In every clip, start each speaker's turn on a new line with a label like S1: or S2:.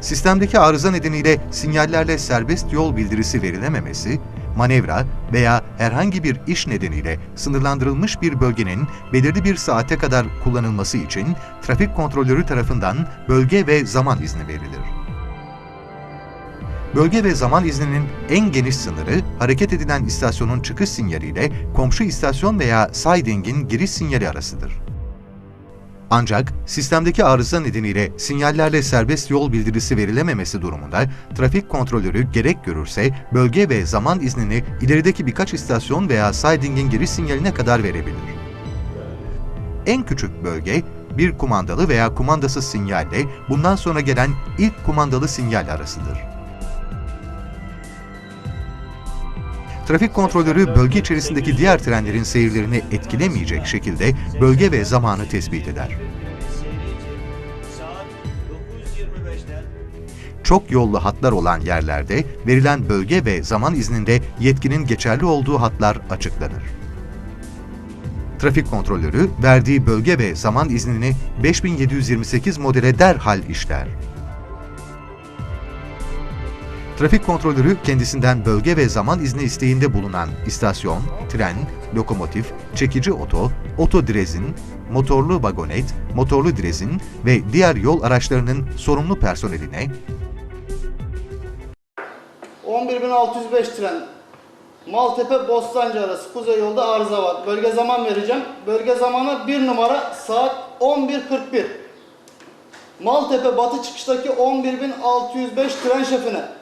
S1: sistemdeki arıza nedeniyle sinyallerle serbest yol bildirisi verilememesi, manevra veya herhangi bir iş nedeniyle sınırlandırılmış bir bölgenin belirli bir saate kadar kullanılması için trafik kontrolörü tarafından bölge ve zaman izni verilir. Bölge ve zaman izninin en geniş sınırı hareket edilen istasyonun çıkış sinyaliyle komşu istasyon veya siding'in giriş sinyali arasıdır. Ancak sistemdeki arıza nedeniyle sinyallerle serbest yol bildirisi verilememesi durumunda trafik kontrolörü gerek görürse bölge ve zaman iznini ilerideki birkaç istasyon veya siding'in giriş sinyaline kadar verebilir. En küçük bölge bir kumandalı veya kumandasız sinyalle bundan sonra gelen ilk kumandalı sinyal arasıdır. Trafik kontrolörü bölge içerisindeki diğer trenlerin seyirlerini etkilemeyecek şekilde bölge ve zamanı tespit eder.
S2: Saat 9.25'ten
S1: Çok yollu hatlar olan yerlerde verilen bölge ve zaman izninde yetkinin geçerli olduğu hatlar açıklanır. Trafik kontrolörü verdiği bölge ve zaman iznini 5728 modele derhal işler. Trafik kontrolörü kendisinden bölge ve zaman izni isteğinde bulunan istasyon, tren, lokomotif, çekici oto, otodrezin, motorlu vagonet, motorlu drezin ve diğer yol araçlarının sorumlu personeline
S3: 11605 tren. Maltepe Bostancı arası kuzey yolda arıza var. Bölge zaman vereceğim. Bölge zamanı 1 numara saat 11.41. Maltepe batı çıkıştaki 11605 tren şefine.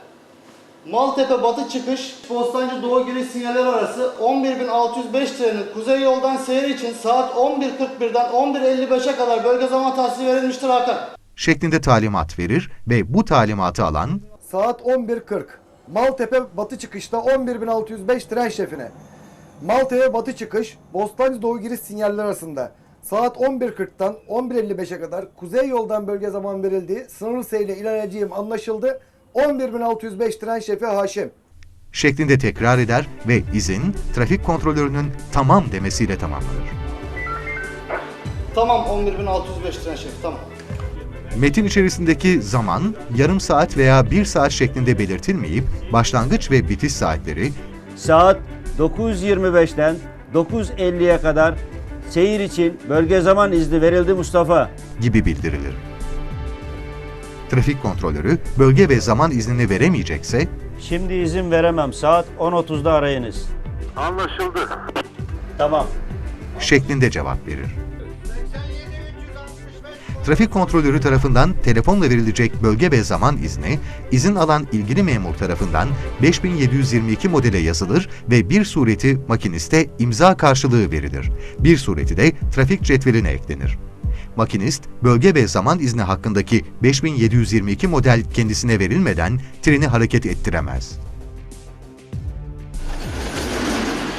S3: Maltepe batı çıkış Bostancı doğu giriş sinyaller arası 11605 trenin kuzey yoldan seyri için saat 11.41'den 11.55'e kadar bölge zaman tahsili verilmiştir Hakan.
S1: şeklinde talimat verir ve bu talimatı alan
S4: Saat 11.40. Maltepe batı çıkışta 11605 tren şefine. Maltepe batı çıkış Bostancı doğu giriş sinyaller arasında. Saat 11.40'tan 11.55'e kadar kuzey yoldan bölge zaman verildiği sınırlı seyirle ilerleyeceğim anlaşıldı. 11605 tren şefi Haşim.
S1: şeklinde tekrar eder ve izin trafik kontrolörünün tamam demesiyle tamamlanır.
S3: Tamam 11605 tren şefi tamam.
S1: Metin içerisindeki zaman yarım saat veya bir saat şeklinde belirtilmeyip başlangıç ve bitiş saatleri
S2: saat 9.25'ten 9.50'ye kadar seyir için bölge zaman izni verildi Mustafa.
S1: gibi bildirilir. Trafik kontrolörü bölge ve zaman iznini veremeyecekse
S2: Şimdi izin veremem. Saat 10.30'da arayınız.
S5: Anlaşıldı.
S2: Tamam.
S1: şeklinde cevap verir. Trafik kontrolörü tarafından telefonla verilecek bölge ve zaman izni, izin alan ilgili memur tarafından 5722 modele yazılır ve bir sureti makiniste imza karşılığı verilir. Bir sureti de trafik cetveline eklenir. Makinist, bölge ve zaman izni hakkındaki 5722 model kendisine verilmeden treni hareket ettiremez.